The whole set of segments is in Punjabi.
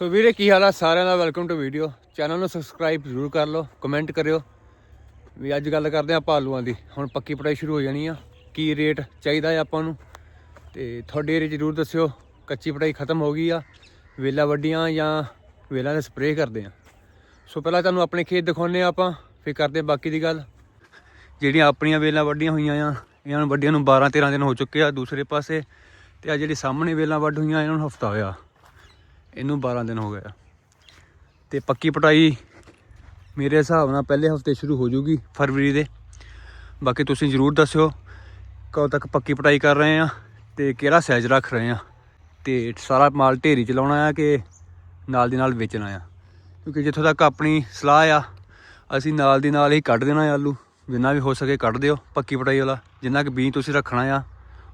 ਸੋ ਵੀਰੇ, ਕੀ ਹਾਲ ਆ? ਸਾਰਿਆਂ ਦਾ ਵੈਲਕਮ ਟੂ ਵੀਡੀਓ ਚੈਨਲ ਨੂੰ ਸਬਸਕ੍ਰਾਈਬ ਜ਼ਰੂਰ ਕਰ ਲਓ ਕਮੈਂਟ ਕਰਿਓ। ਵੀ ਅੱਜ ਗੱਲ ਕਰਦੇ ਆਪਾਂ ਆਲੂਆਂ ਦੀ। ਹੁਣ ਪੱਕੀ ਪੜਾਈ ਸ਼ੁਰੂ ਹੋ ਜਾਣੀ ਆ। ਕੀ ਰੇਟ ਚਾਹੀਦਾ ਹੈ ਆਪਾਂ ਨੂੰ? ਤੇ ਤੁਹਾਡੇ ਏਰੀਆ ਜ਼ਰੂਰ ਦੱਸਿਓ। ਕੱਚੀ ਪੜਾਈ ਖਤਮ ਹੋ ਗਈ ਆ। ਵੇਲਾ ਵੱਡੀਆਂ ਜਾਂ ਵੇਲਾਂ ਦੇ ਸਪਰੇਅ ਕਰਦੇ ਆ। ਸੋ ਪਹਿਲਾਂ ਤੁਹਾਨੂੰ ਆਪਣੇ ਖੇਤ ਦਿਖਾਉਂਦੇ ਆ ਆਪਾਂ। ਫਿਰ ਕਰਦੇ ਬਾਕੀ ਦੀ ਗੱਲ। ਜਿਹੜੀਆਂ ਆਪਣੀਆਂ ਵੇਲਾਂ ਵੱਡੀਆਂ ਹੋਈਆਂ ਆ, ਇਹਨਾਂ ਨੂੰ ਵੱਡੀਆਂ ਨੂੰ 12 13 ਦਿਨ ਹੋ ਚੁੱਕੇ ਆ ਦੂਸਰੇ ਪਾਸੇ। ਤੇ ਆ ਜਿਹੜੀ ਸਾਹਮਣੇ ਵੇਲਾਂ ਵੱਢ ਹੋਈਆਂ, ਇਹਨਾਂ ਨੂੰ ਹਫਤਾ ਹੋਇਆ। ਇਹਨੂੰ 12 ਦਿਨ ਹੋ ਗਏ ਆ। ਤੇ ਪੱਕੀ ਪਟਾਈ ਮੇਰੇ ਹਿਸਾਬ ਨਾਲ ਪਹਿਲੇ ਹਫ਼ਤੇ ਸ਼ੁਰੂ ਹੋ ਜੂਗੀ ਫਰਵਰੀ ਦੇ। ਬਾਕੀ ਤੁਸੀਂ ਜਰੂਰ ਦੱਸਿਓ ਕਦੋਂ ਤੱਕ ਪੱਕੀ ਪਟਾਈ ਕਰ ਰਹੇ ਆ ਤੇ ਕਿਹੜਾ ਸਾਈਜ਼ ਰੱਖ ਰਹੇ ਆ। ਤੇ ਸਾਰਾ ਮਾਲ ਢੇਰੀ ਚ ਲਾਉਣਾ ਆ ਕਿ ਨਾਲ ਦੀ ਨਾਲ ਵੇਚਣਾ ਆ। ਕਿਉਂਕਿ ਜਿੱਥੋਂ ਤੱਕ ਆਪਣੀ ਸਲਾਹ ਆ, ਅਸੀਂ ਨਾਲ ਦੀ ਨਾਲ ਹੀ ਕੱਢ ਦੇਣਾ ਆ ਆਲੂ। ਜਿੰਨਾ ਵੀ ਹੋ ਸਕੇ ਕੱਢ ਦਿਓ ਪੱਕੀ ਪਟਾਈ ਵਾਲਾ। ਜਿੰਨਾ ਕਿ ਬੀਜ ਤੁਸੀਂ ਰੱਖਣਾ ਆ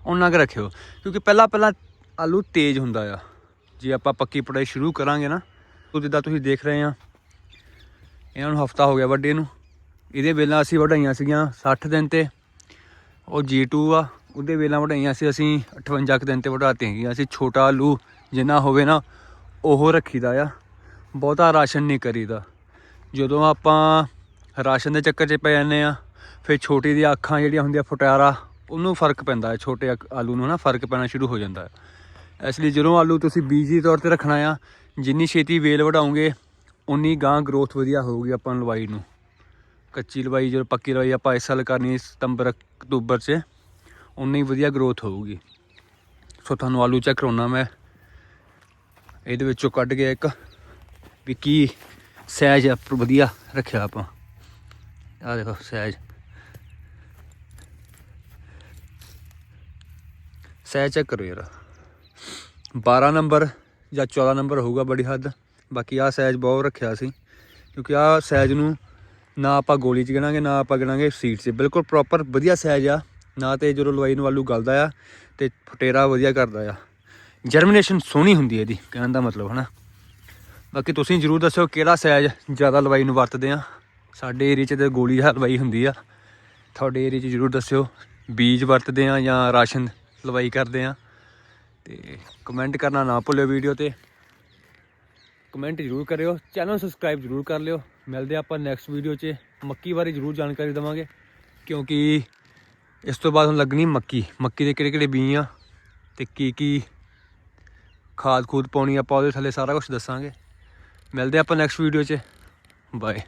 ਉਹਨਾਂ ਕੁ ਰੱਖਿਓ। ਕਿਉਂਕਿ ਪਹਿਲਾਂ ਪਹਿਲਾਂ ਆਲੂ ਤੇਜ਼ ਹੁੰਦਾ ਆ। ਜੇ ਆਪਾਂ ਪੱਕੀ ਪਟਾਈ ਸ਼ੁਰੂ ਕਰਾਂਗੇ ਨਾ, ਤੋ ਜਿੱਦਾਂ ਤੁਸੀਂ ਦੇਖ ਰਹੇ ਆ, ਇਹਨਾਂ ਨੂੰ ਹਫਤਾ ਹੋ ਗਿਆ ਵੱਡੇ ਨੂੰ। ਇਹਦੇ ਵੇਲਾਂ ਅਸੀਂ ਵਢਾਈਆਂ ਸੀਗੀਆਂ 60 ਦਿਨ ਤੇ, ਉਹ G2 ਆ, ਉਹਦੇ ਵੇਲਾਂ ਵਢਾਈਆਂ ਸੀ, ਅਸੀਂ 58 ਕੁ ਦਿਨ ਤੇ ਵਢਾਤੀਆਂ ਹੈਗੀਆਂ ਅਸੀਂ ਛੋਟਾ ਆਲੂ ਜਿੰਨਾ ਹੋਵੇ ਨਾ, ਉਹ ਰੱਖੀਦਾ ਆ। ਬਹੁਤਾ ਰਾਸ਼ਨ ਨਹੀਂ ਕਰੀਦਾ। ਜਦੋਂ ਆਪਾਂ ਰਾਸ਼ਨ ਦੇ ਚੱਕਰ 'ਚ ਪੈ ਜਾਂਦੇ ਆ, ਫਿਰ ਛੋਟੀ ਦੀਆਂ ਅੱਖਾਂ ਜਿਹੜੀਆਂ ਹੁੰਦੀਆਂ ਫੁਟਿਆਰਾ, ਉਹਨੂੰ ਫ਼ਰਕ ਪੈਂਦਾ ਹੈ। ਛੋਟੇ ਆਕ- ਆਲੂ ਨੂੰ ਨਾ ਫ਼ਰਕ ਪੈਣਾ ਸ਼ੁਰੂ ਹੋ ਜਾਂਦਾ ਹੈ। ਇਸ ਲਈ ਜਦੋਂ ਆਲੂ ਤੁਸੀਂ ਬੀਜੀ ਤੌਰ ਤੇ ਰੱਖਣਾ ਆ, ਜਿੰਨੀ ਛੇਤੀ ਵੇਲ ਵਢਾਉਂਗੇ ਉਨੀ ਗਾਂ ਗਰੋਥ ਵਧੀਆ ਹੋਊਗੀ ਆਪਾਂ ਲਵਾਈ ਨੂੰ। ਕੱਚੀ ਲਵਾਈ ਜਦੋਂ ਪੱਕੀ ਲਵਾਈ ਆਪਾਂ ਇਸ ਸਾਲ ਕਰਨੀ ਸਤੰਬਰ, ਅਕਤੂਬਰ 'ਚ, ਉਨੀ ਵਧੀਆ ਗਰੋਥ ਹੋਊਗੀ। ਸੋ ਤੁਹਾਨੂੰ ਆਲੂ ਚੈੱਕ ਕਰਾਉਣਾ ਮੈਂ। ਇਹਦੇ ਵਿੱਚੋਂ ਕੱਢ ਕੇ ਇੱਕ ਵੀ ਕੀ ਸਾਈਜ਼ ਆ ਵਧੀਆ ਰੱਖਿਆ ਆਪਾਂ। ਆ ਦੇਖੋ ਸਾਈਜ਼ ਸਾਈਜ਼ ਚੈੱਕ ਕਰੋ ਯਾਰ। 12 ਨੰਬਰ ਜਾਂ 14 ਨੰਬਰ ਹੋਊਗਾ ਬੜੀ ਹੱਦ। ਬਾਕੀ ਆ ਸਾਈਜ਼ ਬਹੁਤ ਰੱਖਿਆ ਸੀ, ਕਿਉਂਕਿ ਆ ਸਾਈਜ਼ ਨੂੰ ਨਾ ਆਪਾਂ ਗੋਲੀ ਚ ਗਿਣਾਂਗੇ, ਨਾ ਆਪਾਂ ਗਿਣਾਂਗੇ ਸੀਟ 'ਚ। ਬਿਲਕੁਲ ਪ੍ਰੋਪਰ ਵਧੀਆ ਸਾਈਜ਼ ਆ। ਨਾ ਤੇ ਜਦੋਂ ਲਵਾਈ ਨੂੰ ਆਲੂ ਗਲਦਾ ਆ ਤੇ ਫਟੇਰਾ ਵਧੀਆ ਕਰਦਾ ਆ। ਜਰਮੀਨੇਸ਼ਨ ਸੋਹਣੀ ਹੁੰਦੀ ਹੈ ਇਹਦੀ, ਕਹਿਣ ਦਾ ਮਤਲਬ, ਹਨਾ? ਬਾਕੀ ਤੁਸੀਂ ਜਰੂਰ ਦੱਸਿਓ ਕਿਹੜਾ ਸਾਈਜ਼ ਜ਼ਿਆਦਾ ਲਵਾਈ ਨੂੰ ਵਰਤਦੇ ਆ। ਸਾਡੇ ਏਰੀਆ 'ਚ ਤੇ ਗੋਲੀ ਹਲਵਾਈ ਹੁੰਦੀ ਆ। ਤੁਹਾਡੇ ਏਰੀਆ 'ਚ ਜਰੂਰ ਦੱਸਿਓ। ਬੀਜ ਵਰਤਦੇ ਆ ਜਾਂ ਰਾਸ਼ਨ ਲਵਾਈ ਕਰਦੇ ਆ। ਤੇ ਕਮੈਂਟ ਕਰਨਾ ਨਾ ਭੁੱਲਿਓ ਵੀਡੀਓ ਤੇ। ਕਮੈਂਟ ਜ਼ਰੂਰ ਕਰਿਓ। ਚੈਨਲ ਸਬਸਕ੍ਰਾਈਬ ਜ਼ਰੂਰ ਕਰ ਲਿਓ। ਮਿਲਦੇ ਆਪਾਂ ਨੈਕਸਟ ਵੀਡੀਓ 'ਚ। ਮੱਕੀ ਬਾਰੇ ਜ਼ਰੂਰ ਜਾਣਕਾਰੀ ਦੇਵਾਂਗੇ। ਕਿਉਂਕਿ ਇਸ ਤੋਂ ਬਾਅਦ ਹੁਣ ਲੱਗਣੀ ਮੱਕੀ। ਮੱਕੀ ਦੇ ਕਿਹੜੇ ਕਿਹੜੇ ਬੀਜ ਆ ਤੇ ਕੀ ਕੀ ਖਾਦ ਖੂਦ ਪਾਉਣੀ ਆਪਾਂ ਉਹਦੇ ਥੱਲੇ ਸਾਰਾ ਕੁਝ ਦੱਸਾਂਗੇ। ਮਿਲਦੇ ਆਪਾਂ ਨੈਕਸਟ ਵੀਡੀਓ 'ਚ। ਬਾਏ